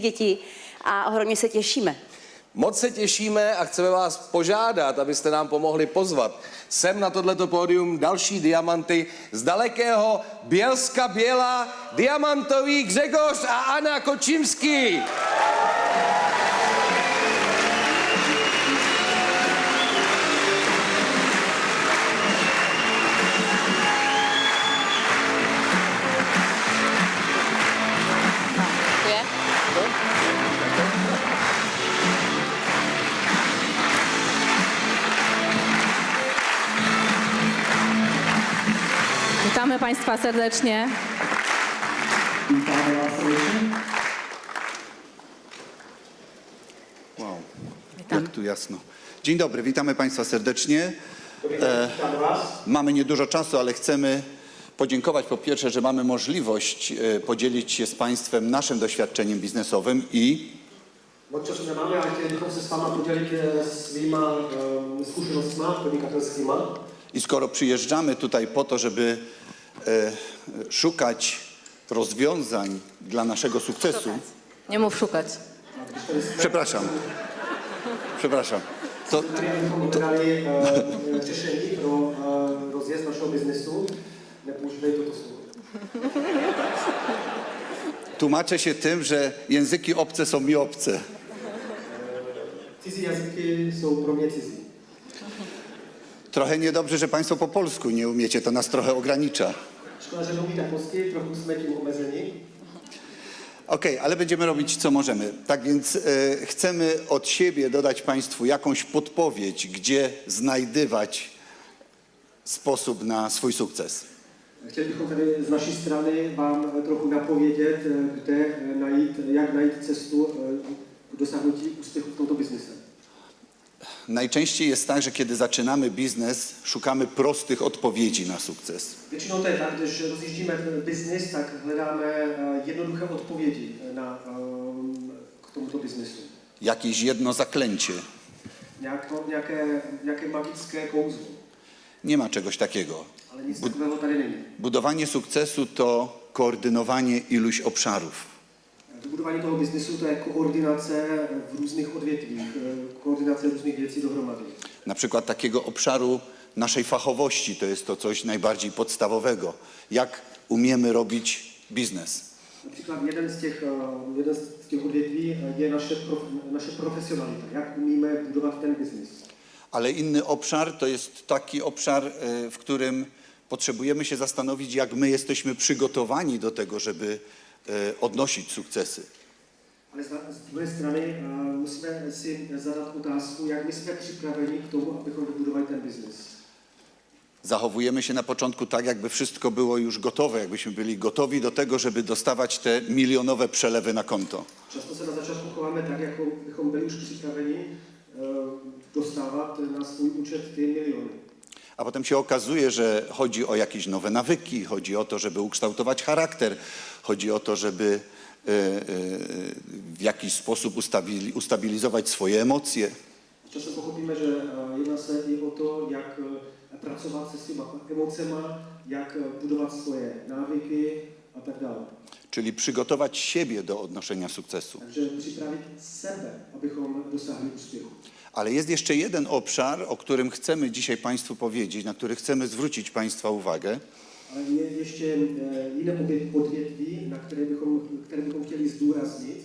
děti a ohromně se těšíme. Moc se těšíme a chceme vás požádat, abyste nám pomohli pozvat sem na tohleto pódium další diamanty z dalekého Bělska Běla, diamantový Gřegoř a Anna Kočimský. Witamy Państwa serdecznie. Witamy Was serdecznie. Wow, jak tu jasno. Dzień dobry, witamy Państwa serdecznie. E, mamy niedużo czasu, ale chcemy podziękować po pierwsze, że mamy możliwość e, podzielić się z Państwem naszym doświadczeniem biznesowym i Moc nemáme, ale chtěli bychom se s váma podělit eh, svýma um, zkušenostma podnikatelskýma. I skoro przyjeżdżamy tutaj po to, żeby e, szukać rozwiązań dla naszego sukcesu, Nie mów szukać. przepraszam, przepraszam, to, Tady bychom hledali uh, řešení pro uh, rozjezd našeho biznesu. Nepoužívej toto slovo. tłumaczę się tym, że języki obce są mi obce. Cizí jazyky jsou pro cizí. Trochę niedobrze, że Państwo po polsku nie umiecie, to nas trochę ogranicza. Škoda, že neumíte polsky, trochu jsme tím omezeni. Okej, ale będziemy robić co możemy. Tak więc e, chcemy od siebie dodać Państwu jakąś podpowiedź, gdzie znajdywać sposób na swój sukces. Tady z strany vám eh, trochu napovědět, eh, kde eh, najít, jak najít cestu k dosáhnutí úspěchu v tomto biznise. Najczęściej jest tak, że kiedy zaczynamy biznes, szukamy prostych odpowiedzi na sukces. Většinou to je tak, když rozjíždíme ten biznis, tak hledáme eh, jednoduché odpovědi eh, na, ehm, k tomuto biznesu. Jakieś jedno zaklęcie. Nějako, nějaké, nějaké magické kouzlo, Nie ma czegoś takiego. ale nic takového tady není. Budowanie sukcesu to koordynowanie iluś obszarów. Vybudování toho biznesu to je koordinace v různých odvětvích, eh, koordinace různých věcí dohromady. Na przykład takiego obszaru naszej fachowości to jest to coś najbardziej podstawowego. Jak umiemy robić biznes. Například jeden z těch, eh, jeden z těch odvětví eh, je naše, prof, naše profesionalita, jak umíme budovat ten biznis. Ale inny obszar to jest taki obszar, e, w którym potrzebujemy się zastanowić, jak my jesteśmy przygotowani do tego, żeby e, odnosić sukcesy. Ale z, druhé strany eh, musíme si zadat otázku, jak my jsme připraveni k tomu, abychom vybudovali ten biznis. Zachowujemy się na początku tak, jakby wszystko było już gotowe, jakbyśmy byli gotowi do tego, żeby dostawać te milionowe przelewy na konto. Často se na začátku chováme tak, jako bychom byli už připraveni eh, dostávat na svůj účet ty miliony. A potem się okazuje, że chodzi o jakieś nowe nawyki, chodzi o to, żeby ukształtować charakter, chodzi o to, żeby e, e, w jakiś sposób ustabili, ustabilizować swoje emocje. Často pochopíme, že eh, jedná se i o to, jak pracovat se svýma emocema, jak budovat svoje návyky a tak dále. Czyli przygotować siebie do odnoszenia sukcesu. Takže připravit sebe, abychom dosáhli úspěchu. Ale jest jeszcze jeden obszar, o którym chcemy dzisiaj Państwu powiedzieć, na który chcemy zwrócić Państwa uwagę. Ale je ještě eh, jiné obě- odvětví, na které bychom, které bychom chtěli zdůraznit,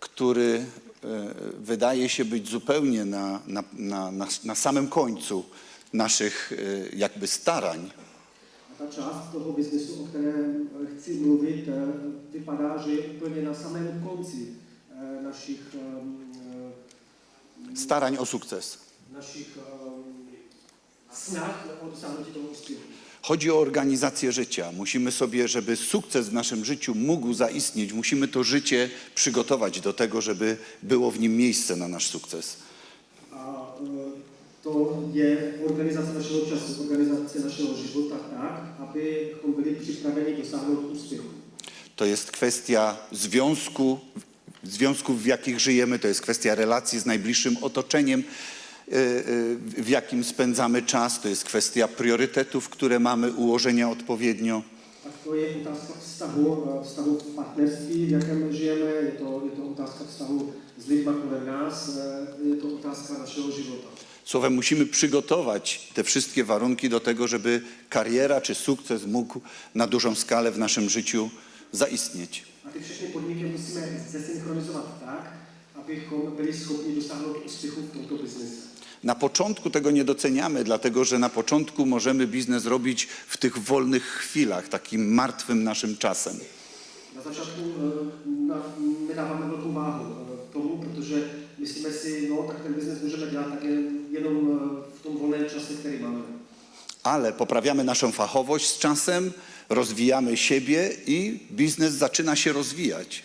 który e, wydaje się być zupełnie na, na, na, na, na samym końcu naszych e, jakby starań. A ta část toho biznesu, o chci mluvit, eh, vypadá, že je úplně na eh, našich, eh, Starań o sukces. o. Chodzi o organizację życia. Musimy sobie, żeby sukces w naszym życiu mógł zaistnieć, musimy to życie przygotować do tego, żeby było w nim miejsce na nasz sukces. A eh, to je organizace našeho času, organizace našeho života tak, abychom byli připraveni dosáhnout úspěchu. To jest kwestia związku, związków, w jakich żyjemy, to jest kwestia relacji z najbliższym otoczeniem, y, y, w jakim spędzamy czas, to jest kwestia priorytetów, które mamy ułożenia odpowiednio. Tak to je otázka vztahu, vztahu v partnerství, v jakém žijeme, je to, je to otázka vztahu s lidmi kolem nás, eh, je to otázka našeho života. Słowem, musimy przygotować te wszystkie warunki do tego, żeby kariera czy sukces mógł na dużą skalę w naszym życiu zaistnieć. Ty všechny podmínky musíme zesynchronizovat tak, abychom byli schopni dosáhnout úspěchu v tomto biznise. Na początku tego nie doceniamy, dlatego że na początku możemy biznes robić w tych wolnych chwilach, takim martwym naszym czasem. Na začátku eh, na, nedáváme velkou váhu eh, tomu, protože myslíme si, no tak ten biznes můžeme dělat také jenom eh, v tom volném čase, který máme. Ale poprawiamy naszą fachowość z czasem, rozwijamy siebie i biznes zaczyna się rozwijać.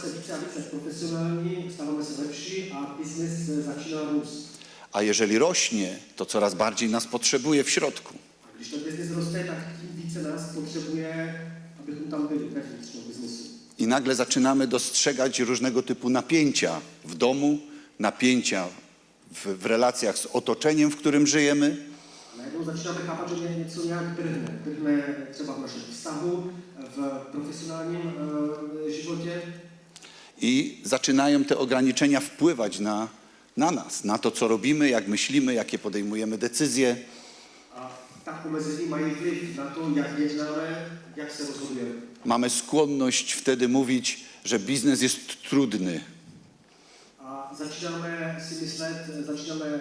Se více a více profesionální, stáváme se lepší a biznes začíná růst. A jeżeli rośnie, to coraz bardziej nas potrzebuje w środku. A když ten biznis roste, tak tím více nás potřebuje, abychom tam byli biznesu. I nagle zaczynamy dostrzegać różnego typu napięcia w domu, napięcia w, w relacjach z otoczeniem, w którym żyjemy. A najednou začínáme chápat, že mě něco nějak drhne. Drhne třeba v našem vztahu, v profesionálním uh, životě. I zaczynają te ograniczenia wpływać na, na nas, na to, co robimy, jak myślimy, jakie podejmujemy decyzje. A ta omezení mají vliv na to, jak jednáme, jak se rozhodujeme. Mamy skłonność wtedy mówić, że biznes jest trudny, začínáme si myslet, začínáme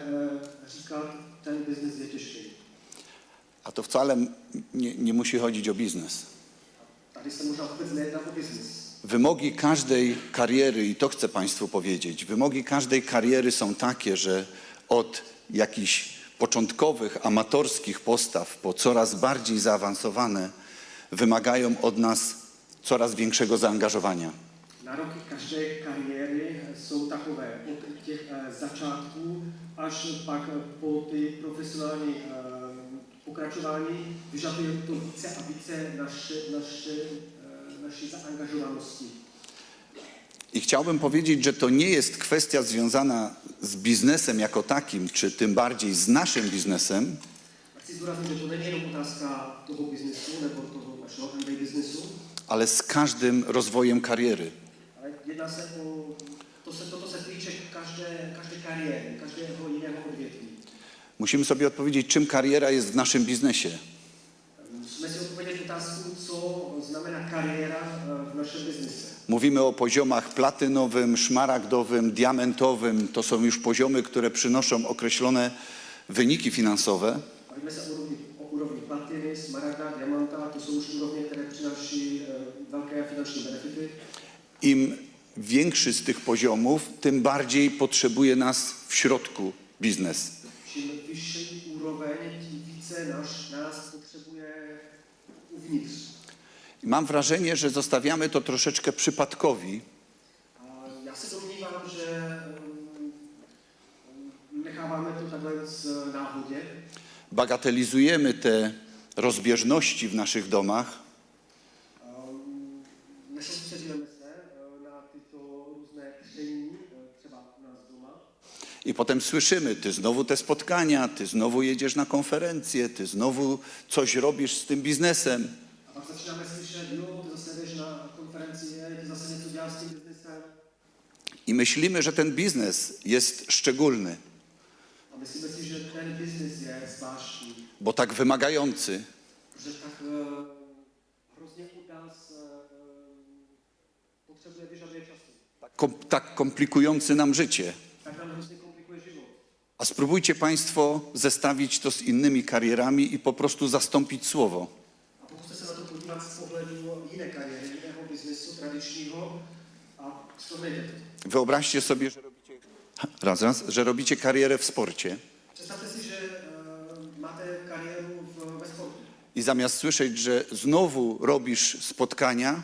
říkat, ten biznis je těžký. a to wcale nie, nie musi chodzić o biznes. Tady se možná vůbec nejedná o biznis. Wymogi każdej kariery, i to chcę Państwu powiedzieć, wymogi każdej kariery są takie, że od jakichś początkowych, amatorskich postaw po coraz bardziej zaawansowane wymagają od nas coraz większego zaangażowania. Nároky každé kariéry jsou takové od těch eh, začátků až pak eh, po ty profesionální eh, pokračování. Vyžaduje to více a více naše, eh, naší zaangažovanosti. I chciałbym powiedzieć, że to nie jest kwestia związana z biznesem jako takim, czy tym bardziej z naszym biznesem, biznesu, ale z każdym rozwojem kariery. Se toto se týče každé, každé kariéry, každého jiného odvětví. Musimy sobie odpowiedzieć, czym kariera jest w naszym biznesie. Si odpovědět otázku, co znamená kariéra eh, v našem biznise. Mówimy o poziomach platynowym, szmaragdowym, diamentowym. To są już poziomy, które przynoszą określone wyniki finansowe. Bavíme se o úrovni, o úrovni platiny, smaragda, diamanta, to jsou už úrovně, které přináší velké finanční benefity. Im większy z tych poziomów, tym bardziej potrzebuje nas w środku biznes. Čím vyšší úroveň, tím více naš, nás potřebuje uvnitř. I Mam wrażenie, że zostawiamy to troszeczkę przypadkowi, A já se domnívám, že um, necháváme to takhle z náhodě. bagatelizujemy te rozbieżności w naszych domach Um, Nesoustředíme se eh, na tyto různé tření, eh, třeba u nás doma. I potem słyszymy, ty znowu te spotkania, ty znowu jedziesz na konferencję, ty znowu coś robisz z tym biznesem. A pak začínáme slyšet, jo, ty na ty s tím biznesem. I myślimy, że ten biznes jest szczególny, A myslíme si, že ten biznis je zvláštní, bo tak wymagający, že tak hrozně od nás potřebuje, vyžaduje času. kom, tak komplikujący nam życie. Tak nám hrozně komplikuje život. A spróbujcie Państwo zestawić to z innymi karierami i po prostu zastąpić słowo. A pokuste se na to podívat z pohledu jiné kariéry, jiného biznesu, tradičního a srovnejte to. Wyobraźcie sobie, że robicie, raz, raz, że robicie karierę w sporcie Představte si, že máte kariéru v, ve sportu. i zamiast słyszeć, że znowu robisz spotkania,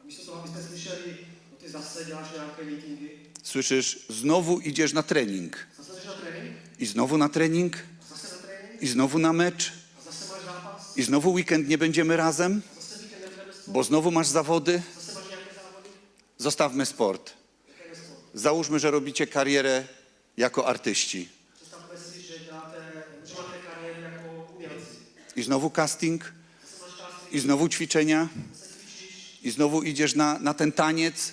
A místo toho, abyste slyšeli, no ty zase děláš nějaké meetingy, słyszysz, znowu idziesz na trening zase jdeš na trénink, i znowu na trening i znowu na mecz i znowu weekend nie będziemy razem, bo znowu masz zawody. Zostawmy sport. Załóżmy, że robicie karierę jako artyści. I znowu casting, i znowu ćwiczenia, i znowu idziesz na, na ten taniec,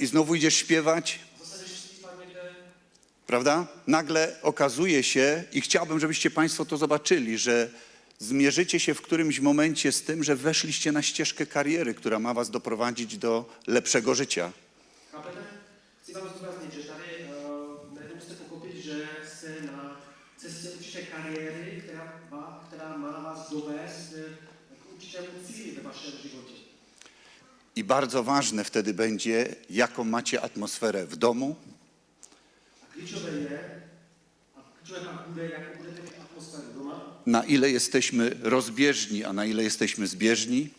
i znowu idziesz śpiewać. Prawda? Nagle okazuje się, i chciałbym, żebyście Państwo to zobaczyli, że zmierzycie się w którymś momencie z tym, że weszliście na ścieżkę kariery, która ma Was doprowadzić do lepszego życia. Tady najednou musíte pochopit, že jste na cestě určité kariéry, která má, která má vás dovést k určitému cíli ve vašem životě. I bardzo ważne wtedy będzie, jaką macie atmosferę w domu, Klíčové je, a klíčové pak bude, jakou budete mít atmosféru doma, na ile jesteśmy rozbieżni, a na ile jesteśmy zbieżni,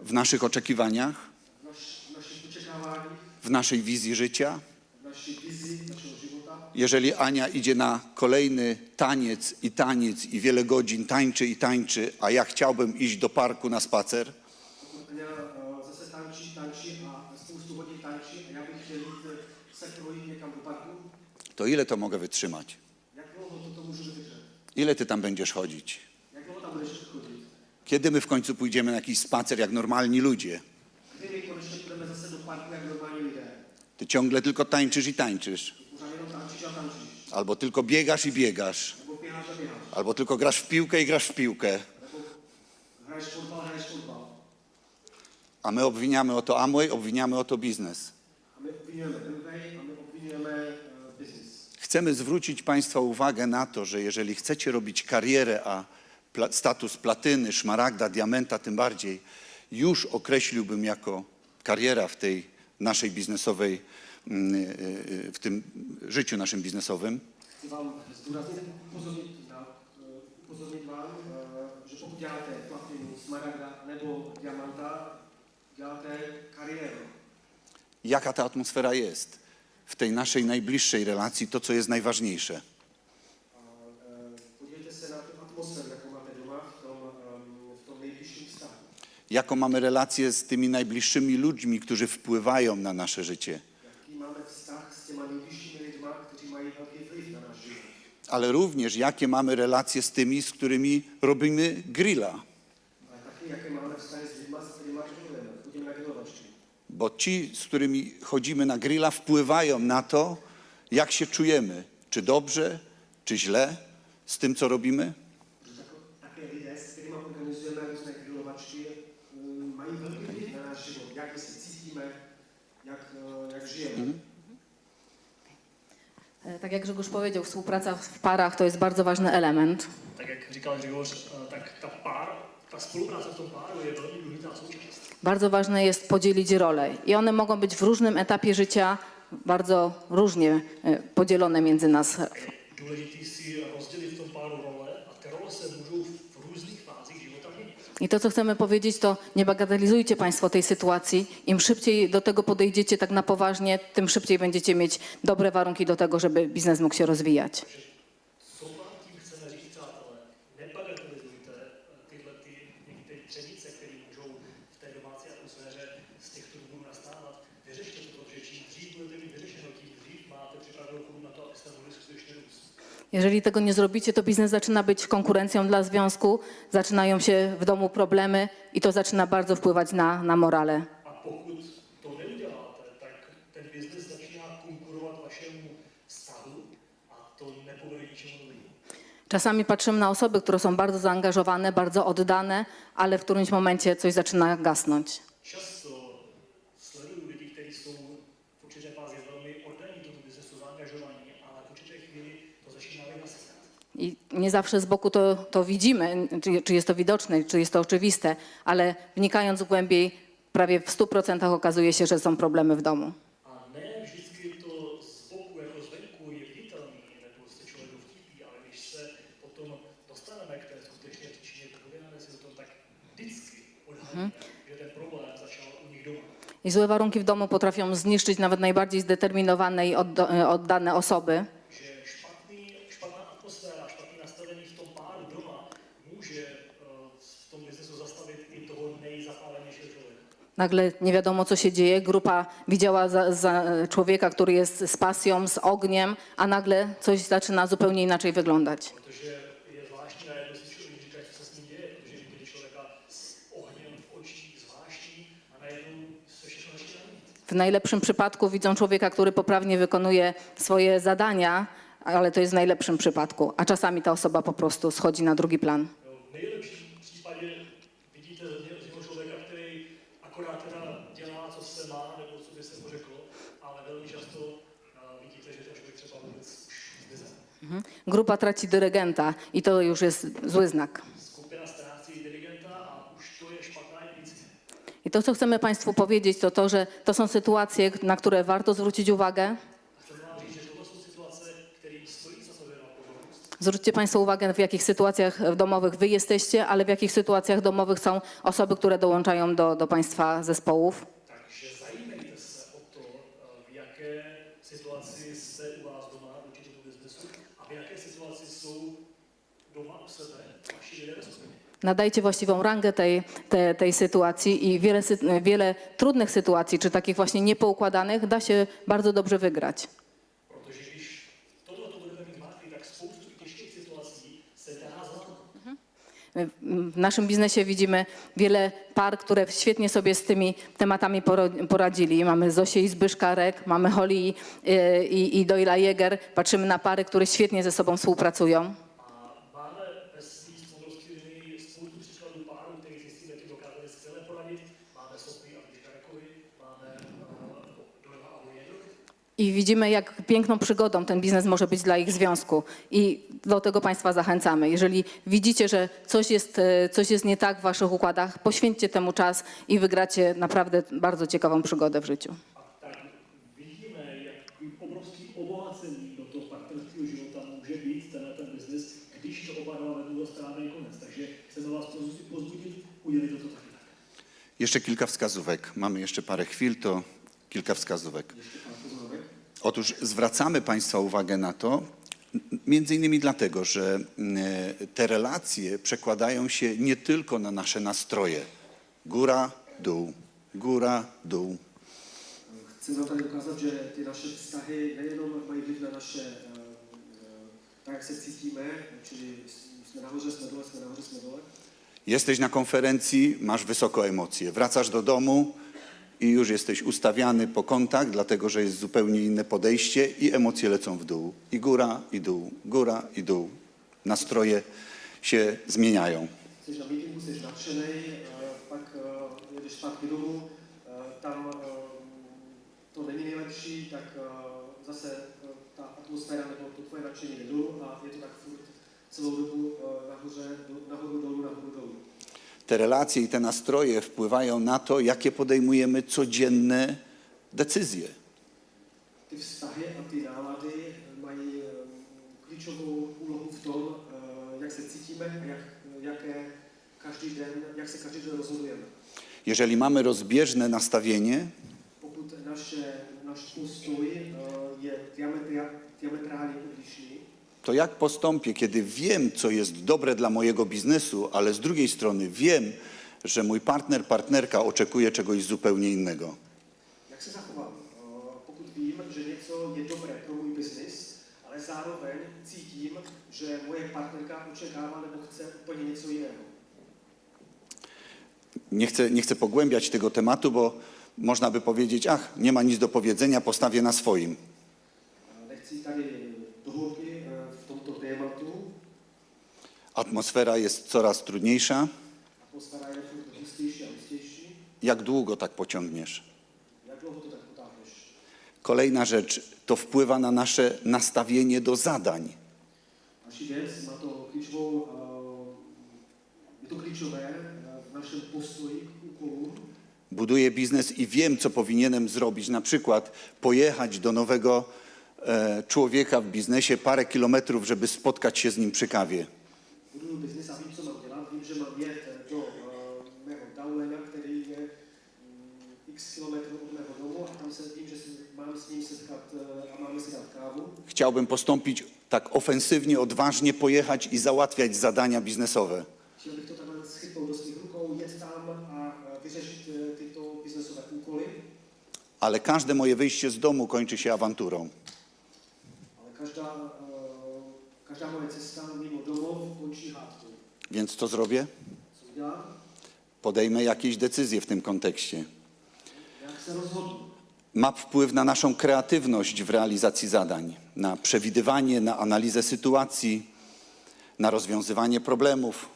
w naszych oczekiwaniach, w naszej wizji życia. Jeżeli Ania idzie na kolejny taniec i taniec i wiele godzin tańczy i tańczy, a ja chciałbym iść do parku na spacer, to ile to mogę wytrzymać? Ile ty tam będziesz chodzić? Kiedy my w końcu pójdziemy na jakiś spacer jak normalni ludzie? Ty ciągle tylko tańczysz i tańczysz. Albo tylko biegasz i biegasz. Albo tylko grasz w piłkę i grasz w piłkę. A my obwiniamy o to Amway, obwiniamy o to biznes. A my obvinujeme Amway a my obvinujeme uh, business. Chcemy zwrócić Państwa uwagę na to, że jeżeli chcecie robić karierę, a status platyny, szmaragda, diamenta tym bardziej, już określiłbym jako kariera w tej naszej biznesowej, mm, y, y, w tym życiu naszym biznesowym, vám zdůraznit, upozornit, na, upozornit vám, že pokud děláte platinu, smaragda nebo diamanta, děláte kariéru. jaka ta atmosfera jest w tej naszej najbliższej relacji, to co jest najważniejsze. Jaką mamy relację z tymi najbliższymi ludźmi, którzy wpływają na nasze życie. Ale również jakie mamy relacje z tymi, z którymi robimy grilla. Taky, jaké máme vztahy s lidma, s kterými grillujeme, chodíme na grilovačky. Bo ci, z którymi chodzimy na grilla, wpływają na to, jak się czujemy. Czy dobrze, czy źle z tym, co robimy. Žijeme. E, Tak jak Grzegorz powiedział, współpraca w parach to jest bardzo ważny element. tak jak říkal Grzegorz, eh, tak ta pár, ta spolupráce v tom páru je velmi důležitá součást. Bardzo ważne jest podzielić role i one mogą być w różnym etapie życia bardzo różnie e, podzielone między nas. Měnit. I to, co chcemy powiedzieć, to nie bagatelizujcie Państwo tej sytuacji. Im szybciej do tego podejdziecie tak na poważnie, tym szybciej będziecie mieć dobre warunki do tego, żeby biznes mógł się rozwijać. Co vám tím chceme říct, přátelé? Nebagatelizujte eh, tyhle ty některé třenice, které můžou v té domácí atmosféře z těchto důvodů nastávat. Vyřešte to, protože čím dřív budete mít vyřešeno, tím dřív máte připravenou půdu na to, abyste mohli skutečně růst. Jeżeli tego nie zrobicie, to biznes zaczyna być konkurencją dla związku, zaczynają się w domu problemy i to zaczyna bardzo wpływać na, na morale. A pokud to neuděláte, tak ten biznes začíná konkurovat vašemu vztahu a to nepovede ničemu dobrému. Czasami patrzymy na osoby, które są bardzo zaangażowane, bardzo oddane, ale w którymś momencie coś zaczyna gasnąć. Často sleduju lidi, kteří jsou v určité fázi velmi oddaní tomu biznesu, zaangažovaní, ale v určité chvíli. I nie zawsze z boku to, to widzimy, czy, czy jest to widoczne, czy jest to oczywiste, ale wnikając głębiej, prawie w 100% okazuje się, że są problemy w domu. Tak. I złe warunki w domu potrafią zniszczyć nawet najbardziej zdeterminowane i oddo- oddane osoby. že špatný, špatná atmosféra, špatné nastavení v tom páru doma může eh, v tom biznesu zastavit i toho nejzapálenějšího člověka. Nagle nie wiadomo, co się dzieje. Grupa widziała za, za człowieka, który jest z pasją, z ogniem, a nagle coś zaczyna zupełnie inaczej wyglądać. W najlepszym przypadku widzą człowieka, który poprawnie wykonuje swoje zadania, ale to jest w najlepszym przypadku, a czasami ta osoba po prostu schodzi na drugi plan. Jo, V nejlepším případě vidíte z něho- z něho člověka, který akorát teda dělá, co se má, nebo co by se mu řeklo, ale velmi často a, vidíte, že ten člověk třeba vůbec už zmizel. Mhm. Grupa traci dyrygenta i to już jest zły znak. I to, co chcemy Państwu powiedzieć, to to, że to są sytuacje, na które warto zwrócić uwagę. Zwróćcie Państwo uwagę, w jakich sytuacjach domowych Wy jesteście, ale w jakich sytuacjach domowych są osoby, które dołączają do, do Państwa zespołów. Takže zajímejte se o to, eh, v jaké situaci jste u vás doma vůči tomu biznesu a v jaké situaci jsou doma u sebe vaši lidé ve skupině. Nadajcie właściwą rangę tej, tej, tej sytuacji i wiele, wiele trudnych sytuacji, czy takich właśnie niepoukładanych, da się bardzo dobrze wygrać. Zvládnout. W naszym biznesie widzimy wiele par, które świetnie sobie z tymi tematami poradzili. Mamy Zosię i Zbyszkarek, mamy Holly i, i, i Doyla Jäger. Patrzymy na pary, które świetnie ze sobą współpracują. A máme ve svých moudrosti linii spoustu příkladů párů, který si s tím taky dokázali skvěle poradit. Máme Sofii a Vyškarekovi, máme uh, Dojla a Vojedu. I widzimy, jak piękną przygodą ten biznes może być dla ich związku. I do tego Państwa zachęcamy. Jeżeli widzicie, że coś jest, e, coś jest nie tak w Waszych układach, poświęćcie temu czas i wygracie naprawdę bardzo ciekawą przygodę w życiu. tak vidíme, jak obrovský obohacení do toho partnerského života může být tenhle ten biznis, když to oba dva vedou do správný konec. Takže chceme vás pozbudit, pozbudit udělejte to taky tak. Jeszcze kilka wskazówek. Mamy jeszcze parę chwil, to kilka wskazówek. Otóż zwracamy Państwa uwagę na to, między innymi dlatego, że mm, te relacje przekładają się nie tylko na nasze nastroje. Góra, dół, góra, dół. Chci vám tady ukázat, že ty naše vztahy nejenom mají vliv na naše, eh, eh, tak jak se cítíme, čili jsme nahoře, jsme dole, jsme nahoře, jsme dole, Jesteś na konferencji, masz wysoko emocje. Wracasz do domu i już jesteś ustawiany po kontakt, dlatego że jest zupełnie inne podejście i emocje lecą w dół. I góra, i dół, góra, i dół. Nastroje się zmieniają. jsi na meetingu, jsi nadšený, eh, pak eh, jedeš zpátky domů, eh, tam eh, to není nejlepší, tak zase ta atmosféra nebo to tvoje nadšení jde a je to tak furt celou dobu nahoře, nahoru, dolů, nahoru, dolů. Te relacje i te nastroje wpływają na to, jakie podejmujemy codzienne decyzje. Ty vztahy a ty nálady mají eh, klíčovou úlohu v tom, eh, jak se cítíme a jak, jaké každý den, jak se každý den rozhodujeme. Jeżeli mamy rozbieżne nastawienie, Pokud naše, náš postoj eh, je diametrálně odlišný, to jak postąpię, kiedy wiem, co jest dobre dla mojego biznesu, ale z drugiej strony wiem, że mój partner, partnerka oczekuje czegoś zupełnie innego. jak se zachovám? Eh, Pokud vím, že něco je dobré pro můj biznis, ale zároveň cítím, že moje partnerka očekává nebo chce úplně něco jiného. Nie chcę, nie chcę pogłębiać tego tematu, bo można by powiedzieć, ach, nie ma nic do powiedzenia, postawię na swoim. Eh, Nechci tady do hloubky eh, v tomto tématu, Atmosfera jest coraz trudniejsza. Jak długo tak pociągniesz? Tak potáhneš? Kolejna rzecz, to wpływa na nasze nastawienie do zadań. K úkolům. Buduję biznes i wiem, co powinienem zrobić. Na przykład pojechać do nowego e, człowieka w biznesie parę kilometrów, żeby spotkać się z nim przy kawie. Buduju biznis a vím, co mám dělat. Vím, že mám jet eh, do uh, mého downlina, který je x kilometrů od mého domu a tam se vím, že si, mám s ním setkat eh, a máme si dát kávu. Chciałbym postąpić tak ofensywnie, odważnie, pojechać i załatwiać zadania biznesowe. Bych to takhle schytnout do svých rukou, jet tam a eh, tyto biznesové úkoly, ale każde moje wyjście z domu kończy się awanturą. ale každá, mimo hádkou. Więc co zrobię? Co? Podejmę jakieś decyzje w tym kontekście. Jak? Ma wpływ na naszą kreatywność w realizacji zadań, na przewidywanie, na analizę sytuacji, na rozwiązywanie problemów.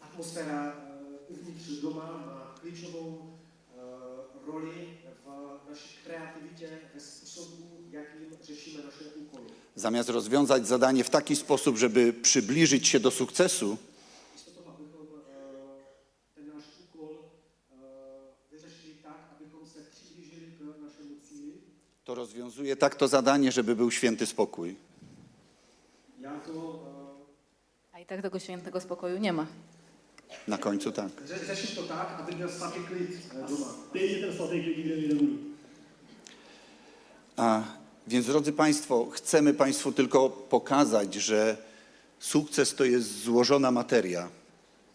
A Atmosféra eh, uvnitř doma má klíčovou eh, roli v naší kreativitě, ve způsobu, jakým řešíme naše úkoly. Zamiast rozwiązać zadanie w taki sposób, żeby przybliżyć się do sukcesu, eh, vyřešili tak, to rozwiązuje tak to zadanie, żeby był święty spokój. to A i tak tego świętego spokoju nie ma. Na końcu tak. to tak, aby měl svatý klid doma. Stejně ten svatý klid nikde mít nebudu. A więc, drodzy Państwo, chcemy Państwu tylko pokazać, że sukces to jest złożona materia.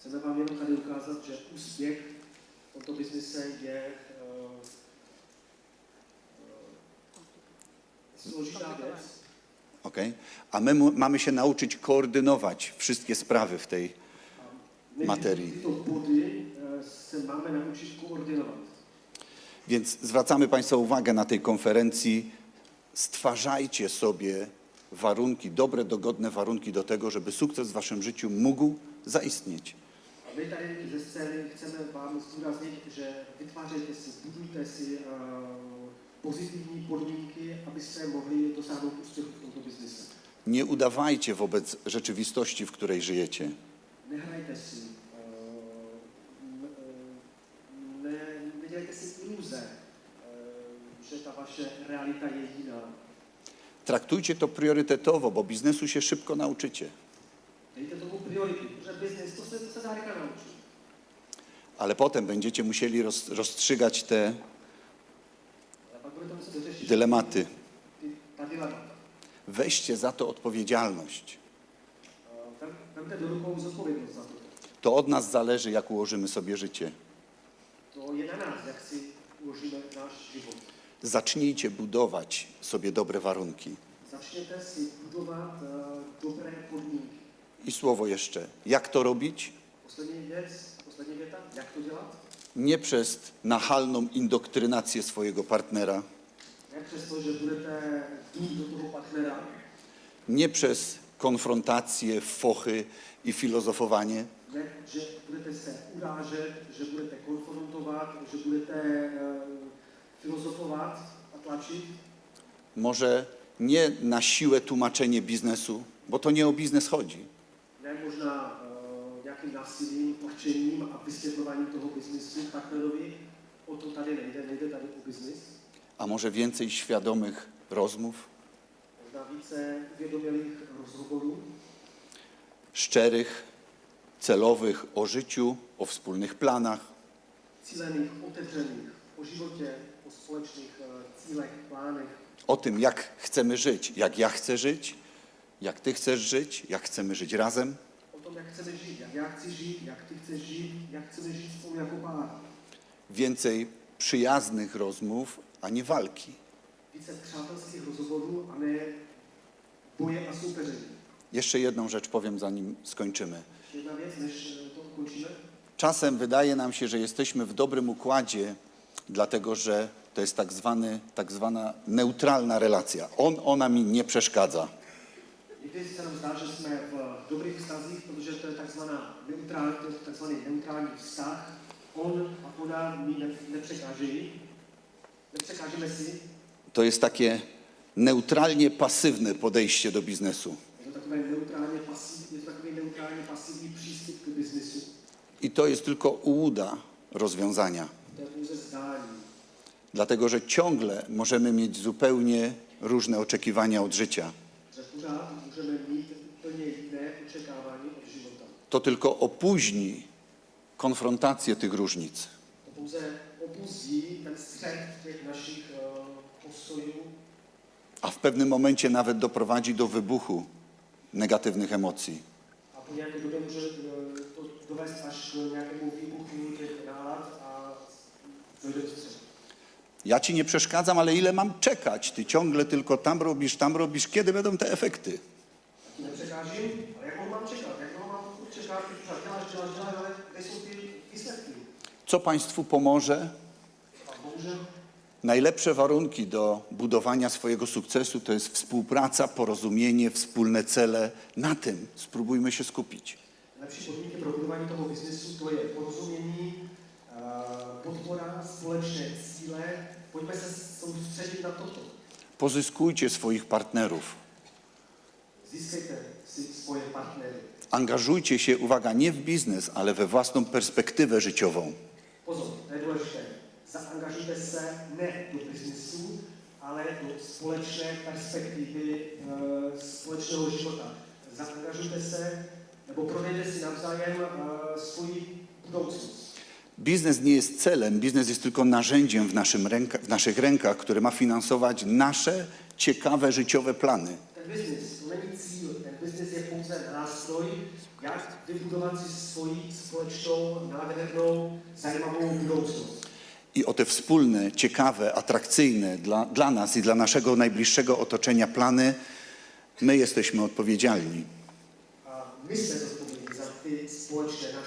Vám jenom tady ukázat, že úspěch v tomto biznise je složitá věc. Okay? A my mamy się nauczyć koordynować wszystkie sprawy w tej Materii. koordinovat. Więc zwracamy Państwa uwagę na tej konferencji. Stwarzajcie sobie warunki, dobre, dogodne warunki do tego, żeby sukces w Waszym życiu mógł zaistnieć. My tady ze scény chceme vám zdůraznit, že vytvářejte si, budujte si uh, pozitivní podmínky, abyste mohli dosáhnout úspěchu v tomto biznise. Nie udawajcie wobec rzeczywistości, w której żyjecie. Nehrajte si, vaše realita je jiná. Traktujcie to priorytetowo, bo biznesu się szybko nauczycie. Biznis, to se, to se dá rychle naučit. Ale potem będziecie musieli roz, rozstrzygać te dylematy. Weźcie za to odpowiedzialność. To. To od nas zależy, jak ułożymy sobie życie. To je na nás, jak si uložíme náš život. Zacznijcie budować sobie dobre warunki. Začněte si budovat dobré podmínky. I słowo jeszcze, jak to robić? Poslední věc, poslední věta, jak to dělat? Nie przez nachalną indoktrynację swojego partnera, Ne přesto, že budete jít do toho partnera, nie przez konfrontację, fochy i filozofowanie, ne, že budete se urážet, že budete konfrontovat, že budete filozofovat a tlačit, może nie na siłę tłumaczenie biznesu, bo to nie o biznes chodzi, ne možná uh, nějakým násilím, tlačením a vysvětlováním toho biznisu partnerovi. O to tady nejde, nejde tady o biznis. a może więcej świadomych rozmów, uvědomělých rozhovorů, szczerych, celowych o życiu, o wspólnych planach, cílených, otevřených, o o plánech, o tym, jak chcemy żyć, jak ja chcę żyć, jak ty chcesz żyć, jak chcemy żyć razem. o tom, jak chceme žít, jak já chci žít, jak ty chceš žít, jak chceme žít spolu jako pár. Więcej przyjaznych rozmów, a nie walki. A boje a. Jeszcze jedną rzecz powiem, zanim skończymy. Czasem wydaje nam się, że jesteśmy w dobrym układzie, dlatego że to jest tak, zwany, tak zwana neutralna relacja. On, ona mi nie przeszkadza. Někdy se nám zdá, že jsme v dobrých vztazích, protože to je takzvaná neutrální, to je takzvaný neutrální vztah. On a ona mi ne, nepřekážejí. Nepřekážeme si. To jest takie neutralnie pasywne podejście do biznesu. Je to takové neutrálně pasivní, je to takový neutrálně pasivní přístup k biznisu. I to jest tylko ułuda rozwiązania. To je pouze zdání. Dlatego, że ciągle możemy mieć zupełnie różne oczekiwania od życia. To tylko opóźni konfrontację tych różnic. Postojů A w pewnym momencie nawet doprowadzi do wybuchu negatywnych emocji. a po nějaké době Ja ci nie przeszkadzam, ale ile mam czekać? Ty ciągle tylko tam robisz, tam robisz. Kiedy będą te efekty? Nepřekážím, ale jak mám čekat? Jak? Když pořád děláš, děláš, děláš, ale? Co państwu pomoże? Najlepsze warunki do budowania swojego sukcesu to jest współpraca, porozumienie, wspólne cele. Na tym spróbujmy się skupić. podmínky pro budování toho biznesu, to je porozumění, eh, podpora, společné cíle. Pozyskujcie swoich partnerów. Angażujcie się, uwaga, nie w biznes, ale we własną perspektywę życiową. Pozor, to je důležité. Zaangažujte se ne do biznesu, ale do společné perspektivy e, společného života. Zaangažujte se nebo prodejte si navzájem e, svoji budoucnost. Biznes nie jest celem, biznes jest tylko narzędziem w, naszym ręka, w naszych rękach, które ma finansować nasze ciekawe życiowe plany. Ten biznis to není cíl, ten biznis je pouze nástroj, jak vybudovat si svoji společnou, nádhernou, zajímavou budoucnost. I o te wspólne, ciekawe, atrakcyjne dla, dla nas i dla naszego najbliższego otoczenia plany my jesteśmy odpowiedzialni. A my jsme zodpovědní za ty společné naše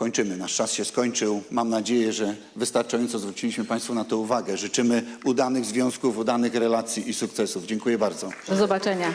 Kończymy, nasz czas się skończył. Mam nadzieję, że wystarczająco zwróciliśmy Państwu na to uwagę. Życzymy udanych związków, udanych relacji i sukcesów. Dziękuję bardzo. Do zobaczenia.